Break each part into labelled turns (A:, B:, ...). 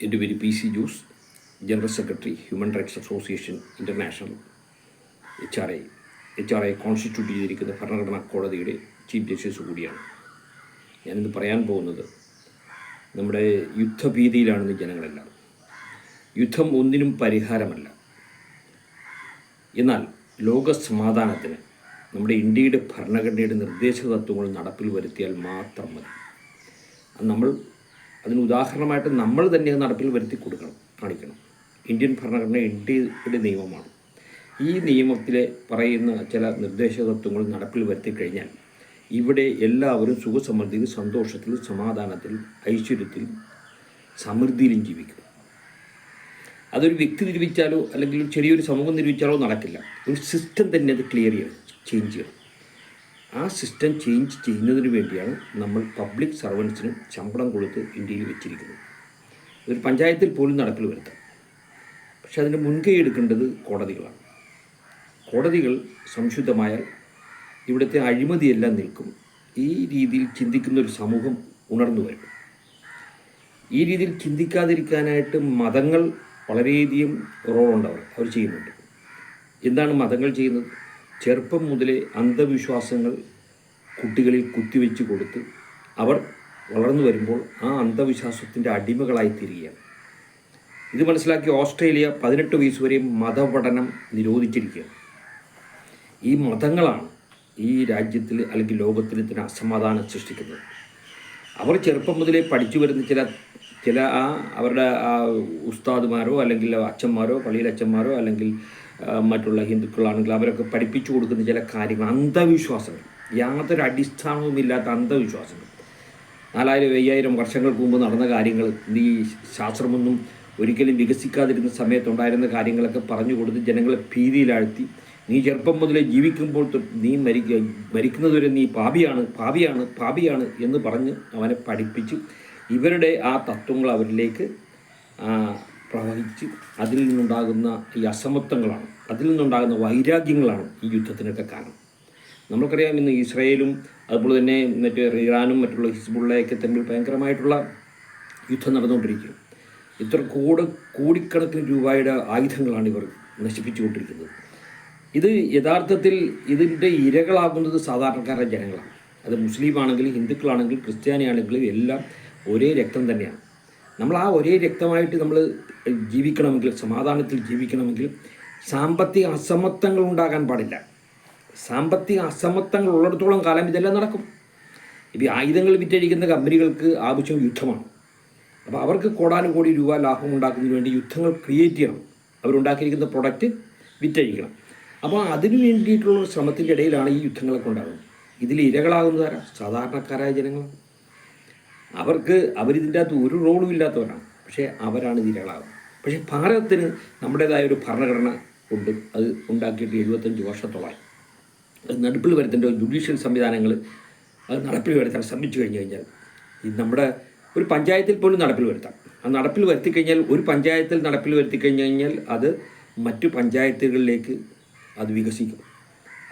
A: എന്റെ പേര് P C Jose general secretary human rights association international H R I H R I constitute ചെയ്തിരിക്കുന്ന ഭരണഘടനാ കോടതിയുടെ chief justice കൂടിയാണ്. ഞാനിന്ന് പറയാൻ പോകുന്നത് നമ്മുടെ യുദ്ധഭീതിയിലാണെന്ന് ജനങ്ങളെല്ലാം. യുദ്ധം ഒന്നിനും പരിഹാരമല്ല. എന്നാൽ ലോക സമാധാനത്തിന് നമ്മുടെ ഇന്ത്യയുടെ ഭരണഘടനയുടെ നിർദ്ദേശ തത്വങ്ങൾ നടപ്പിൽ വരുത്തിയാൽ മാത്രം മതി. നമ്മൾ അതിന് ഉദാഹരണമായിട്ട് നമ്മൾ തന്നെ നടപ്പിൽ വരുത്തി കൊടുക്കണം കാണിക്കണം. ഇന്ത്യൻ ഭരണഘടന ഇന്ത്യയുടെ നിയമമാണ്. ഈ നിയമത്തിലെ പറയുന്ന ചില നിർദ്ദേശ തത്വങ്ങൾ നടപ്പിൽ വരുത്തി കഴിഞ്ഞാൽ ഇവിടെ എല്ലാവരും സുഖസമൃദ്ധിയിൽ സന്തോഷത്തിൽ സമാധാനത്തിൽ ഐശ്വര്യത്തിൽ സമൃദ്ധിയിലും ജീവിക്കും. അതൊരു വ്യക്തി നിരൂപിച്ചാലോ അല്ലെങ്കിൽ ചെറിയൊരു സമൂഹം നിരൂപിച്ചാലോ നടക്കില്ല. ഒരു സിസ്റ്റം തന്നെ അത് ക്ലിയർ ചെയ്യണം ചേഞ്ച് ചെയ്യണം. ആ സിസ്റ്റം ചേഞ്ച് ചെയ്യുന്നതിന് വേണ്ടിയാണ് നമ്മൾ പബ്ലിക് സർവൻസിന് ശമ്പളം കൊടുത്ത് ഇന്ത്യയിൽ വെച്ചിരിക്കുന്നത്. ഒരു പഞ്ചായത്തിൽ പോലും നടപ്പിൽ വരുത്താം. പക്ഷെ അതിന് മുൻകൈ എടുക്കേണ്ടത് കോടതികളാണ്. കോടതികൾ സംശുദ്ധമായാൽ ഇവിടുത്തെ അഴിമതിയെല്ലാം നിൽക്കും. ഈ രീതിയിൽ ചിന്തിക്കുന്ന ഒരു സമൂഹം ഉണർന്നു വരും. ഈ രീതിയിൽ ചിന്തിക്കാതിരിക്കാനായിട്ട് മതങ്ങൾ വളരെയധികം റോളുണ്ട് അവർ. അവർ ചെയ്യുന്നുണ്ട്. എന്താണ് മതങ്ങൾ ചെയ്യുന്നത്? ചെറുപ്പം മുതലേ അന്ധവിശ്വാസങ്ങൾ കുട്ടികളിൽ കുത്തിവെച്ച് കൊടുത്ത് അവർ വളർന്നു വരുമ്പോൾ ആ അന്ധവിശ്വാസത്തിന്റെ അടിമകളായി തീരുകയാണ്. ഇത് മനസ്സിലാക്കി ഓസ്ട്രേലിയ പതിനെട്ട് വയസ്സ് വരെ മതപഠനം നിരോധിച്ചിരിക്കുകയാണ്. ഈ മതങ്ങളാണ് ഈ രാജ്യത്തിൽ അല്ലെങ്കിൽ ലോകത്തിൽ ഇതിന് അസമാധാനം സൃഷ്ടിക്കുന്നത്. അവർ ചെറുപ്പം മുതലേ പഠിച്ചു വരുന്ന ചില ചില ആ അവരുടെ ആ ഉസ്താദുമാരോ അല്ലെങ്കിൽ അച്ഛന്മാരോ പള്ളിയിലെ അച്ഛന്മാരോ അല്ലെങ്കിൽ മറ്റുള്ള ഹിന്ദുക്കളാണെങ്കിൽ അവരൊക്കെ പഠിപ്പിച്ചു കൊടുക്കുന്ന ചില കാര്യങ്ങൾ അന്ധവിശ്വാസങ്ങൾ. യാതൊരു അടിസ്ഥാനവുമില്ലാത്ത അന്ധവിശ്വാസങ്ങൾ. നാലായിരം അയ്യായിരം വർഷങ്ങൾക്ക് മുമ്പ് നടന്ന കാര്യങ്ങൾ ഈ ശാസ്ത്രമൊന്നും ഒരിക്കലും വികസിക്കാതിരുന്ന സമയത്തുണ്ടായിരുന്ന കാര്യങ്ങളൊക്കെ പറഞ്ഞു കൊടുത്ത് ജനങ്ങളെ ഭീതിയിലാഴ്ത്തി നീ ചെറുപ്പം മുതലേ ജീവിക്കുമ്പോൾ നീ മരിക്ക മരിക്കുന്നതുവരെ നീ പാപിയാണ് പാപിയാണ് പാപിയാണ് എന്ന് പറഞ്ഞ് അവനെ പഠിപ്പിച്ചു ഇവരുടെ ആ തത്വങ്ങൾ അവരിലേക്ക് പ്രവഹിച്ച് അതിൽ നിന്നുണ്ടാകുന്ന ഈ അസമത്വങ്ങളാണ്. അതിൽ നിന്നുണ്ടാകുന്ന വൈരാഗ്യങ്ങളാണ് ഈ യുദ്ധത്തിനൊക്കെ കാരണം. നമുക്കറിയാം ഇന്ന് ഇസ്രയേലും അതുപോലെ തന്നെ മറ്റേ ഇറാനും മറ്റുള്ള ഹിസ്ബുള്ളയൊക്കെ തമ്മിൽ ഭയങ്കരമായിട്ടുള്ള യുദ്ധം നടന്നുകൊണ്ടിരിക്കും ഇത്ര കോട് കോടിക്കണക്കിന് രൂപയുടെ ആയുധങ്ങളാണ് ഇവർ നശിപ്പിച്ചുകൊണ്ടിരിക്കുന്നത്. ഇത് യഥാർത്ഥത്തിൽ ഇതിന്റെ ഇരകളാകുന്നത് സാധാരണക്കാരായ ജനങ്ങളാണ്. അത് മുസ്ലിം ആണെങ്കിലും ഹിന്ദുക്കളാണെങ്കിലും ക്രിസ്ത്യാനിയാണെങ്കിലും എല്ലാം ഒരേ രക്തം തന്നെയാണ്. നമ്മൾ ആ ഒരേ രക്തമായിട്ട് നമ്മൾ ജീവിക്കണമെങ്കിൽ സമാധാനത്തിൽ ജീവിക്കണമെങ്കിൽ സാമ്പത്തിക അസമത്വങ്ങൾ ഉണ്ടാകാൻ പാടില്ല. സാമ്പത്തിക അസമത്വങ്ങൾ ഉള്ളിടത്തോളം കാലം ഇതെല്ലാം നടക്കും. ഇപ്പോൾ ആയുധങ്ങൾ വിറ്റഴിക്കുന്ന കമ്പനികൾക്ക് ആവശ്യം യുദ്ധമാണ്. അപ്പോൾ അവർക്ക് കോടാനുകോടി രൂപ ലാഭം ഉണ്ടാക്കുന്നതിന് വേണ്ടി യുദ്ധങ്ങൾ ക്രിയേറ്റ് ചെയ്യണം. അവരുണ്ടാക്കിയിരിക്കുന്ന പ്രൊഡക്റ്റ് വിറ്റഴിക്കണം. അപ്പോൾ അതിനു വേണ്ടിയിട്ടുള്ള ശ്രമത്തിന്റെ ഇടയിലാണ് ഈ യുദ്ധങ്ങളൊക്കെ ഉണ്ടാകുന്നത്. ഇതിൽ ഇരകളാകുന്നതാരാ? സാധാരണക്കാരായ ജനങ്ങളാണ്. അവർക്ക് അവരിതിന്റെ അകത്ത് ഒരു റോളും ഇല്ലാത്തവരാണ്. പക്ഷേ അവരാണ് ഇരകളാകുന്നത്. പക്ഷേ ഭാരതത്തിന് നമ്മുടേതായ ഒരു ഭരണഘടന ഉണ്ട്. അത് ഉണ്ടാക്കിയിട്ട് എഴുപത്തഞ്ച് വർഷത്തോളമായി. അത് നടപ്പിൽ വരുത്തേണ്ട ജുഡീഷ്യൽ സംവിധാനങ്ങൾ അത് നടപ്പിൽ വരുത്താൻ ശ്രമിച്ചു കഴിഞ്ഞു കഴിഞ്ഞാൽ നമ്മുടെ ഒരു പഞ്ചായത്തിൽ പോലും നടപ്പിൽ വരുത്താം. ആ നടപ്പിൽ വരുത്തി കഴിഞ്ഞാൽ ഒരു പഞ്ചായത്തിൽ നടപ്പിൽ വരുത്തി കഴിഞ്ഞു കഴിഞ്ഞാൽ അത് മറ്റു പഞ്ചായത്തുകളിലേക്ക് അത് വികസിക്കും.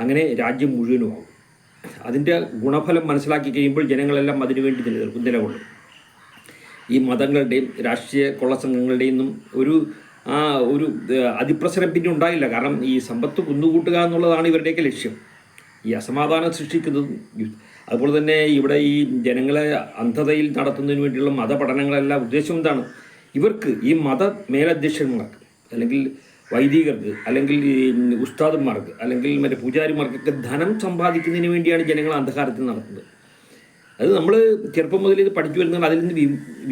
A: അങ്ങനെ രാജ്യം മുഴുവനുമാകും. അതിന്റെ ഗുണഫലം മനസ്സിലാക്കി കഴിയുമ്പോൾ ജനങ്ങളെല്ലാം അതിനുവേണ്ടി നിലനിൽക്കും നിലകൊള്ളും. ഈ മതങ്ങളുടെയും രാഷ്ട്രീയ കൊള്ളസംഘങ്ങളുടെയും ഒന്നും ഒരു ആ ഒരു അതിപ്രസരം പിന്നെ ഉണ്ടായില്ല. കാരണം ഈ സമ്പത്ത് കുന്നുകൂട്ടുക എന്നുള്ളതാണ് ഇവരുടെയൊക്കെ ലക്ഷ്യം. ഈ അസമാധാനം സൃഷ്ടിക്കുന്നതും അതുപോലെ തന്നെ ഇവിടെ ഈ ജനങ്ങളെ അന്ധതയിൽ നടത്തുന്നതിന് വേണ്ടിയുള്ള മതപഠനങ്ങളെല്ലാം ഉദ്ദേശം എന്താണ്? ഇവർക്ക് ഈ മത മേലധ്യക്ഷന്മാർക്ക് അല്ലെങ്കിൽ വൈദികർക്ക് അല്ലെങ്കിൽ ഈ ഉസ്താദന്മാർക്ക് അല്ലെങ്കിൽ മറ്റേ പൂജാരിമാർക്കൊക്കെ ധനം സമ്പാദിക്കുന്നതിന് വേണ്ടിയാണ് ജനങ്ങൾ അന്ധകാരത്തിൽ നടത്തുന്നത്. അത് നമ്മൾ ചെറുപ്പം മുതൽ ഇത് പഠിച്ചു വരുന്നത് അതിൽ നിന്ന്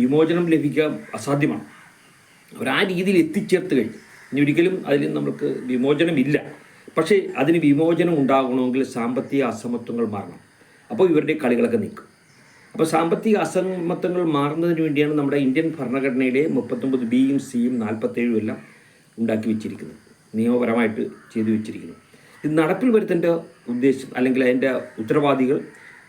A: വിമോചനം ലഭിക്കാൻ അസാധ്യമാണ്. അവർ ആ രീതിയിൽ എത്തിച്ചേർത്ത് കഴിഞ്ഞു. ഇനി ഒരിക്കലും അതിൽ നിന്ന് നമുക്ക് വിമോചനമില്ല. പക്ഷേ അതിന് വിമോചനം ഉണ്ടാകണമെങ്കിൽ സാമ്പത്തിക അസമത്വങ്ങൾ മാറണം. അപ്പോൾ ഇവരുടെ കളികളൊക്കെ നിൽക്കും അപ്പോൾ സാമ്പത്തിക അസമത്വങ്ങൾ മാറുന്നതിന് വേണ്ടിയാണ് നമ്മുടെ ഇന്ത്യൻ ഭരണഘടനയിലെ മുപ്പത്തൊമ്പത് ബിയും സിയും നാൽപ്പത്തേഴും എല്ലാം ഉണ്ടാക്കി വെച്ചിരിക്കുന്നത് നിയമപരമായിട്ട് ചെയ്തു വെച്ചിരിക്കുന്നു. ഇത് നടപ്പിൽ വരുത്തേണ്ട ഉദ്ദേശം അല്ലെങ്കിൽ അതിന്റെ ഉത്തരവാദികൾ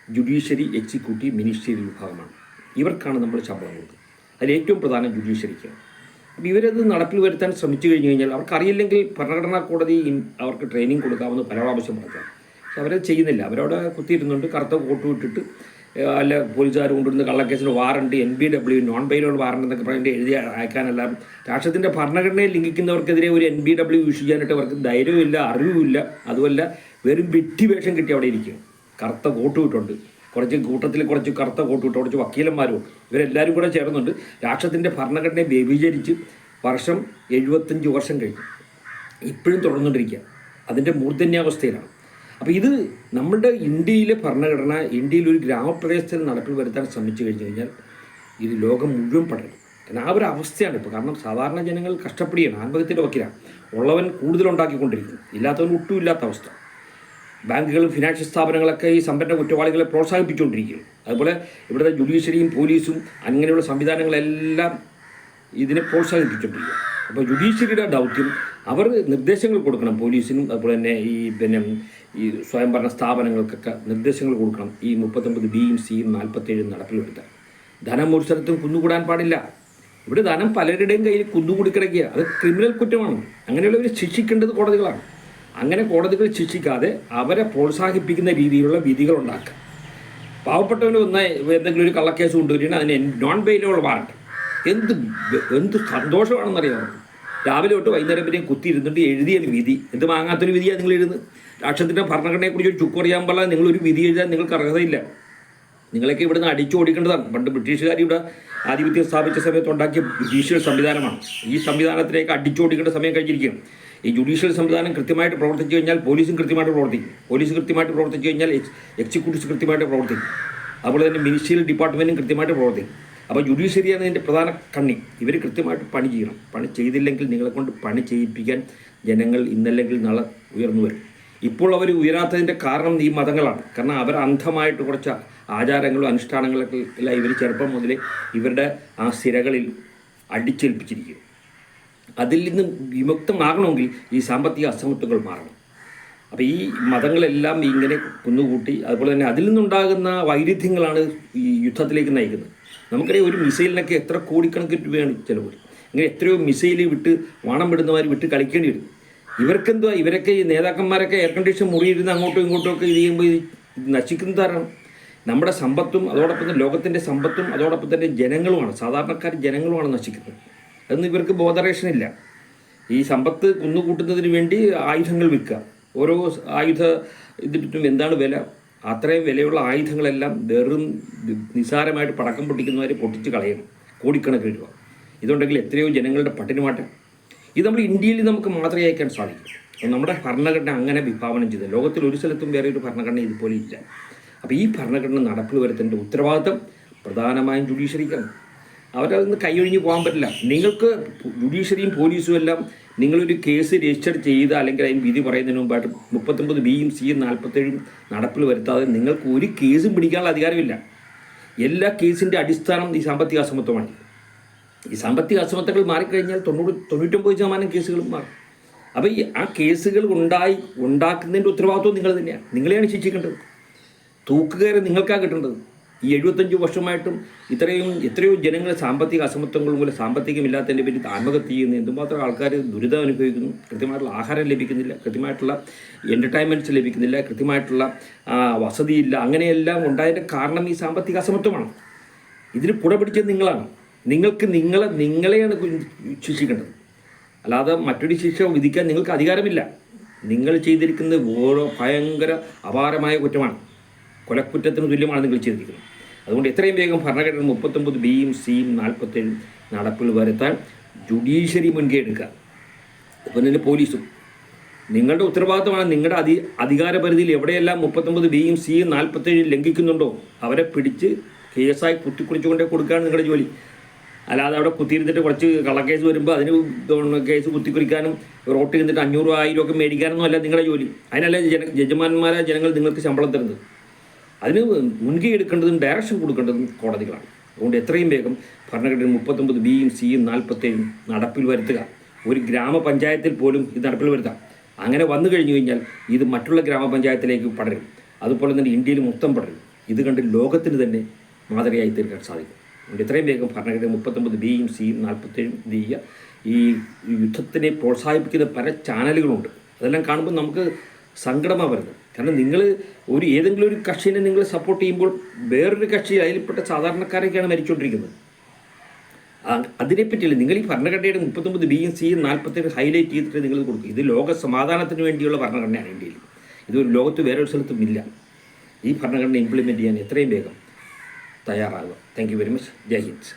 A: ജുഡീഷ്യറി എക്സിക്യൂട്ടീവ് മിനിസ്റ്റീരിയൽ വിഭാഗമാണ്. ഇവർക്കാണ് നമ്മൾ ശമ്പളം കൊടുക്കുന്നത് അതിൽ ഏറ്റവും പ്രധാനം ജുഡീഷ്യറിക്കാണ് അപ്പോൾ ഇവരത് നടപ്പിൽ വരുത്താൻ ശ്രമിച്ചു കഴിഞ്ഞു കഴിഞ്ഞാൽ അവർക്കറിയില്ലെങ്കിൽ ഭരണഘടനാ കോടതി അവർക്ക് ട്രെയിനിങ് കൊടുക്കാമെന്ന് പല പ്രാവശ്യം പറഞ്ഞാൽ പക്ഷെ അവരത് ചെയ്യുന്നില്ല. അവരവിടെ കുത്തിയിരുന്നുണ്ട് കറുത്ത കോട്ട് ഇട്ടിട്ട് ഏഹ് അല്ല പോലീസുകാർ കൊണ്ടുവരുന്ന കള്ളക്കേസിന് warrant N B W non bailable warrant എന്നൊക്കെ പറഞ്ഞിട്ട് എഴുതി അയക്കാനെല്ലാം രാഷ്ട്രത്തിന്റെ ഭരണഘടനയെ ലംഘിക്കുന്നവർക്കെതിരെ ഒരു എൻ ബി ഡബ്ല്യു ഇഷ്യൂ ചെയ്യാനായിട്ട് അവർക്ക് ധൈര്യമില്ല അറിവുമില്ല. അതുമല്ല വെറും വെട്ടി വേഷം കിട്ടി അവിടെ ഇരിക്കും കറുത്ത കോട്ട് വിട്ടുണ്ട് കുറച്ച് കൂട്ടത്തിൽ കുറച്ച് കറുത്ത കോട്ട് വിട്ട് കുറച്ച് വക്കീലന്മാരും ഇവരെല്ലാവരും കൂടെ ചേർന്നുണ്ട്. രാഷ്ട്രത്തിന്റെ ഭരണഘടനയെ വ്യഭിചരിച്ച് വർഷം എഴുപത്തഞ്ച് വർഷം കഴിഞ്ഞു. ഇപ്പോഴും തുടർന്നുകൊണ്ടിരിക്കുക അതിന്റെ മൂർധന്യാവസ്ഥയിലാണ്. അപ്പോൾ ഇത് നമ്മുടെ ഇന്ത്യയിലെ ഭരണഘടന ഇന്ത്യയിൽ ഒരു ഗ്രാമപ്രദേശത്തിൽ നടപ്പിൽ വരുത്താൻ ശ്രമിച്ചു കഴിഞ്ഞു കഴിഞ്ഞാൽ ഇത് ലോകം മുഴുവൻ പടരും. കാരണം ആ ഒരു അവസ്ഥയാണ് ഇപ്പോൾ കാരണം സാധാരണ ജനങ്ങൾ കഷ്ടപ്പെടുകയാണ് ആത്മഹത്യയുടെ വക്കിലാണ്. ഉള്ളവൻ കൂടുതലുണ്ടാക്കിക്കൊണ്ടിരിക്കുന്നു. ഇല്ലാത്തവൻ ഒട്ടും ഇല്ലാത്ത അവസ്ഥ. ബാങ്കുകളും ഫിനാൻഷ്യൽ സ്ഥാപനങ്ങളൊക്കെ ഈ സമ്പന്ന കുറ്റവാളികളെ പ്രോത്സാഹിപ്പിച്ചുകൊണ്ടിരിക്കുകയാണ്. അതുപോലെ ഇവിടുത്തെ ജുഡീഷ്യറിയും പോലീസും അങ്ങനെയുള്ള സംവിധാനങ്ങളെല്ലാം ഇതിനെ പ്രോത്സാഹിപ്പിച്ചുകൊണ്ടിരിക്കുക അപ്പോൾ ജുഡീഷ്യറിയുടെ ദൗത്യം അവർ നിർദ്ദേശങ്ങൾ കൊടുക്കണം. പോലീസിനും അതുപോലെ തന്നെ ഈ പിന്നെ ഈ സ്വയംഭരണ സ്ഥാപനങ്ങൾക്കൊക്കെ നിർദ്ദേശങ്ങൾ കൊടുക്കണം. ഈ മുപ്പത്തൊമ്പത് ബിയും സിയും നാൽപ്പത്തേഴും നടപ്പിലെടുത്താൽ ധനം ഒരു സ്ഥലത്തും കുന്നുകൂടാൻ പാടില്ല. ഇവിടെ ധനം പലരുടെയും കയ്യിൽ കുന്നുകൂടി കിടക്കുക അത് ക്രിമിനൽ കുറ്റമാണ്. അങ്ങനെയുള്ളവർ ശിക്ഷിക്കേണ്ടത് കോടതികളാണ്. അങ്ങനെ കോടതികൾ ശിക്ഷിക്കാതെ അവരെ പ്രോത്സാഹിപ്പിക്കുന്ന രീതിയിലുള്ള വിധികൾ ഉണ്ടാക്കുക. പാവപ്പെട്ടവന് വന്ന എന്തെങ്കിലും ഒരു കള്ളക്കേസ് കൊണ്ടുവരികയാണ് അതിന് നോൺ ബെയിലബിൾ വാറണ്ട് എന്ത് എന്ത് സന്തോഷമാണെന്നറിയാം? രാവിലെ തൊട്ട് വൈകുന്നേരം വരെയും കുത്തിയിരുന്നിട്ട് എഴുതിയ വിധി. എന്ത് വാങ്ങാത്തൊരു വിധിയാണ് നിങ്ങൾ എഴുതുന്നത് രാഷ്ട്രത്തിന്റെ ഭരണഘടനയെക്കുറിച്ച് ഒരു ചുക്ക് അറിയാൻ പാടില്ല നിങ്ങളൊരു വിധി എഴുതാൻ നിങ്ങൾക്ക് അർഹതയില്ല. നിങ്ങളൊക്കെ ഇവിടുന്ന് അടിച്ചു ഓടിക്കേണ്ടതാണ്. പണ്ട് ബ്രിട്ടീഷുകാർ ഇവിടെ ആധിപത്യം സ്ഥാപിച്ച സമയത്ത് ഉണ്ടാക്കിയ ജുഡീഷ്യൽ സംവിധാനമാണ്. ഈ സംവിധാനത്തിലേക്ക് അടിച്ചു ഓടിക്കേണ്ട സമയം കഴിഞ്ഞിരിക്കുകയാണ്. ഈ ജുഡീഷ്യൽ സംവിധാനം കൃത്യമായിട്ട് പ്രവർത്തിച്ചു കഴിഞ്ഞാൽ പോലീസും കൃത്യമായിട്ട് പ്രവർത്തിക്കും. പോലീസ് കൃത്യമായിട്ട് പ്രവർത്തിച്ചു കഴിഞ്ഞാൽ എക്സ് എക്സിക്യൂട്ടീവ്സ് കൃത്യമായിട്ട് പ്രവർത്തിക്കും. അതുപോലെ തന്നെ മിനിസ്ട്രിയൽ ഡിപ്പാർട്ട്മെന്റും കൃത്യമായിട്ട് പ്രവർത്തിക്കും. അപ്പോൾ ജുഡീഷ്യറിയാണ് ഇതിന്റെ പ്രധാന കണ്ണി. ഇവർ കൃത്യമായിട്ട് പണി ചെയ്യണം. പണി ചെയ്തില്ലെങ്കിൽ നിങ്ങളെ കൊണ്ട് പണി ചെയ്യിപ്പിക്കാൻ ജനങ്ങൾ ഇന്നല്ലെങ്കിൽ നാളെ ഉയർന്നു വരും. ഇപ്പോൾ അവർ ഉയരാത്തതിന്റെ കാരണം ഈ മതങ്ങളാണ്. കാരണം അവർ അന്ധമായിട്ട് കുറച്ച് ആചാരങ്ങളും അനുഷ്ഠാനങ്ങളൊക്കെ എല്ലാം ഇവർ ചെറുപ്പം മുതലേ ഇവരുടെ ആ സ്ഥിരകളിൽ അടിച്ചേൽപ്പിച്ചിരിക്കും അതിൽ നിന്ന് വിമുക്തമാകണമെങ്കിൽ ഈ സാമ്പത്തിക അസമത്വങ്ങൾ മാറണം. അപ്പോൾ ഈ മതങ്ങളെല്ലാം ഇങ്ങനെ കുന്നുകൂട്ടി അതുപോലെ തന്നെ അതിൽ നിന്നുണ്ടാകുന്ന വൈരുദ്ധ്യങ്ങളാണ് ഈ യുദ്ധത്തിലേക്ക് നയിക്കുന്നത്. നമുക്കറിയാം ഒരു മിസൈലിനൊക്കെ എത്ര കോടിക്കണക്കിന് രൂപയാണ് ചിലവ്. ഇങ്ങനെ എത്രയോ മിസൈൽ വിട്ട് വാണം വിടുന്നവർ വിട്ട് കളിക്കേണ്ടി വരും. ഇവർക്കെന്തുവാ? ഇവരൊക്കെ ഈ നേതാക്കന്മാരൊക്കെ എയർ കണ്ടീഷൻ മുറിയിരുന്ന് അങ്ങോട്ടും ഇങ്ങോട്ടും ഒക്കെ ഇത് ചെയ്യുമ്പോൾ ഇത് നശിക്കുന്ന തരണം നമ്മുടെ സമ്പത്തും അതോടൊപ്പം തന്നെ ലോകത്തിന്റെ സമ്പത്തും അതോടൊപ്പം തന്നെ ജനങ്ങളുമാണ്. സാധാരണക്കാർ ജനങ്ങളുമാണ് നശിക്കുന്നത്. അതൊന്നും ഇവർക്ക് ബോധറേഷൻ ഇല്ല ഈ സമ്പത്ത് കുന്നുകൂട്ടുന്നതിന് വേണ്ടി ആയുധങ്ങൾ വിൽക്കുക. ഓരോ ആയുധ ഇതിനും എന്താണ് വില? അത്രയും വിലയുള്ള ആയുധങ്ങളെല്ലാം വെറും നിസാരമായിട്ട് പടക്കം പൊട്ടിക്കുന്നവരെ പൊട്ടിച്ച് കളയണം. കോടിക്കണക്കിന് രൂപ. ഇതുണ്ടെങ്കിൽ എത്രയോ ജനങ്ങളുടെ പട്ടിണിമാറ്റം. ഇത് നമ്മൾ ഇന്ത്യയിൽ നമുക്ക് മാത്രമേ അയക്കാൻ സാധിക്കൂ. നമ്മുടെ ഭരണഘടന അങ്ങനെ വിഭാവനം ചെയ്ത്. ലോകത്തിൽ ഒരു സ്ഥലത്തും വേറെ ഒരു ഭരണഘടന ഇതുപോലെ ഇല്ല. അപ്പോൾ ഈ ഭരണഘടന നടപ്പിൽ വരുത്തേണ്ട ഉത്തരവാദിത്തം പ്രധാനമായും ജുഡീഷ്യറിക്കാണ് അവരതൊന്ന് കൈയൊഴിഞ്ഞ് പോകാൻ പറ്റില്ല. നിങ്ങൾക്ക് ജുഡീഷ്യറിയും പോലീസും എല്ലാം നിങ്ങളൊരു കേസ് രജിസ്റ്റർ ചെയ്ത് അല്ലെങ്കിൽ അതിന് വിധി പറയുന്നതിന് മുമ്പായിട്ട് മുപ്പത്തൊമ്പത് ബിയും സിയും നാൽപ്പത്തേഴും നടപ്പിൽ വരുത്താതെ നിങ്ങൾക്ക് ഒരു കേസും പിടിക്കാനുള്ള അധികാരമില്ല. എല്ലാ കേസിന്റെ അടിസ്ഥാനം ഈ സാമ്പത്തിക അസമത്വമാണ്. ഈ സാമ്പത്തിക അസമത്വങ്ങൾ മാറിക്കഴിഞ്ഞാൽ തൊണ്ണൂറ് തൊണ്ണൂറ്റൊമ്പത് ശതമാനം കേസുകളും മാറും. അപ്പോൾ ഈ ആ കേസുകൾ ഉണ്ടായി ഉണ്ടാക്കുന്നതിന്റെ ഉത്തരവാദിത്വം നിങ്ങൾ തന്നെയാണ് നിങ്ങളെയാണ് ശിക്ഷിക്കേണ്ടത്. തൂക്കുകയറി നിങ്ങൾക്കാണ് കിട്ടേണ്ടത്. ഈ എഴുപത്തഞ്ച് വർഷമായിട്ടും ഇത്രയും എത്രയോ ജനങ്ങൾ സാമ്പത്തിക അസമത്വങ്ങൾ മൂലം സാമ്പത്തികമില്ലാത്തതിന്റെ പേരിൽ ആത്മഹത്യ ചെയ്യുന്നു എന്തുമാത്രം ആൾക്കാർ ദുരിതം അനുഭവിക്കുന്നു. കൃത്യമായിട്ടുള്ള ആഹാരം ലഭിക്കുന്നില്ല കൃത്യമായിട്ടുള്ള എന്റർടൈൻമെന്റ്സ് ലഭിക്കുന്നില്ല കൃത്യമായിട്ടുള്ള വസതിയില്ല അങ്ങനെയെല്ലാം ഉണ്ടായതിന്റെ കാരണം ഈ സാമ്പത്തിക അസമത്വമാണ്. ഇതിന് പുട പിടിച്ചത് നിങ്ങളാണ്. നിങ്ങൾക്ക് നിങ്ങളെ നിങ്ങളെയാണ് ശിക്ഷിക്കേണ്ടത്. അല്ലാതെ മറ്റൊരു ശിക്ഷ വിധിക്കാൻ നിങ്ങൾക്ക് അധികാരമില്ല. നിങ്ങൾ ചെയ്തിരിക്കുന്നത് ഓരോ ഭയങ്കര അപാരമായ കുറ്റമാണ്. കൊലക്കുറ്റത്തിന് തുല്യമാണ് നിങ്ങൾ ചെയ്തിരിക്കുന്നത്. അതുകൊണ്ട് എത്രയും വേഗം ഭരണഘടന മുപ്പത്തൊമ്പത് ബിയും സിയും നാൽപ്പത്തേഴും നടപ്പിൽ വരുത്താൻ ജുഡീഷ്യറി മുൻകൈ എടുക്കുക. അതുപോലെ തന്നെ പോലീസും. നിങ്ങളുടെ ഉത്തരവാദിത്തമാണ് നിങ്ങളുടെ അധി അധികാര പരിധിയിൽ എവിടെയെല്ലാം മുപ്പത്തൊമ്പത് ബിയും സിയും നാൽപ്പത്തേഴും ലംഘിക്കുന്നുണ്ടോ അവരെ പിടിച്ച് കേസായി കുത്തിക്കുറിച്ചുകൊണ്ടേ കൊടുക്കുകയാണ് നിങ്ങളുടെ ജോലി. അല്ലാതെ അവിടെ കുത്തിയിരുന്നിട്ട് കുറച്ച് കള്ളക്കേസ് വരുമ്പോൾ അതിന് കേസ് കുത്തിക്കുറിക്കാനും റോട്ടിൽ നിന്നിട്ട് അഞ്ഞൂറ് ആയിരം ഒക്കെ മേടിക്കാനൊന്നും അല്ല നിങ്ങളുടെ ജോലി. അതിനല്ല ജന യജമാന്മാരായ ജനങ്ങൾ നിങ്ങൾക്ക് ശമ്പളം തരുന്നത്. അതിന് മുൻകൈ എടുക്കേണ്ടതും ഡയറക്ഷൻ കൊടുക്കേണ്ടതും കോടതികളാണ്. അതുകൊണ്ട് എത്രയും വേഗം ഭരണഘടന മുപ്പത്തൊമ്പത് ബിയും സിയും നാൽപ്പത്തേഴും നടപ്പിൽ വരുത്തുക. ഒരു ഗ്രാമപഞ്ചായത്തിൽ പോലും ഇത് നടപ്പിൽ വരുത്താം. അങ്ങനെ വന്നു കഴിഞ്ഞു കഴിഞ്ഞാൽ ഇത് മറ്റുള്ള ഗ്രാമപഞ്ചായത്തിലേക്ക് പടരും. അതുപോലെ തന്നെ ഇന്ത്യയിൽ മൊത്തം പടരും. ഇത് കണ്ട് ലോകത്തിന് തന്നെ മാതൃകയായി തീർക്കാൻ സാധിക്കും. അതുകൊണ്ട് എത്രയും വേഗം ഭരണഘടന മുപ്പത്തൊമ്പത് ബിയും സിയും നാൽപ്പത്തേഴും ഇത് ഈ യുദ്ധത്തിനെ പ്രോത്സാഹിപ്പിക്കുന്ന പല ചാനലുകളുണ്ട്. അതെല്ലാം കാണുമ്പോൾ നമുക്ക് സങ്കടമാണ് വരുന്നത്. കാരണം നിങ്ങൾ ഒരു ഏതെങ്കിലും ഒരു കക്ഷിനെ നിങ്ങൾ സപ്പോർട്ട് ചെയ്യുമ്പോൾ വേറൊരു കക്ഷി അതിൽപ്പെട്ട സാധാരണക്കാരൊക്കെയാണ് മരിച്ചുകൊണ്ടിരിക്കുന്നത് അതിനെപ്പറ്റിയല്ല നിങ്ങൾ ഈ ഭരണഘടനയുടെ മുപ്പത്തൊമ്പത് ബിയും സിയും നാൽപ്പത്തേഴ് ഹൈലൈറ്റ് ചെയ്തിട്ട് നിങ്ങൾ കൊടുക്കും. ഇത് ലോക സമാധാനത്തിന് വേണ്ടിയുള്ള ഭരണഘടനയാണ് ഇന്ത്യയിൽ. ഇത് ഒരു ലോകത്ത് വേറൊരു സ്ഥലത്തും ഇല്ല. ഈ ഭരണഘടന ഇംപ്ലിമെന്റ് ചെയ്യാൻ എത്രയും വേഗം തയ്യാറാകുക thank you very much Jai Hind.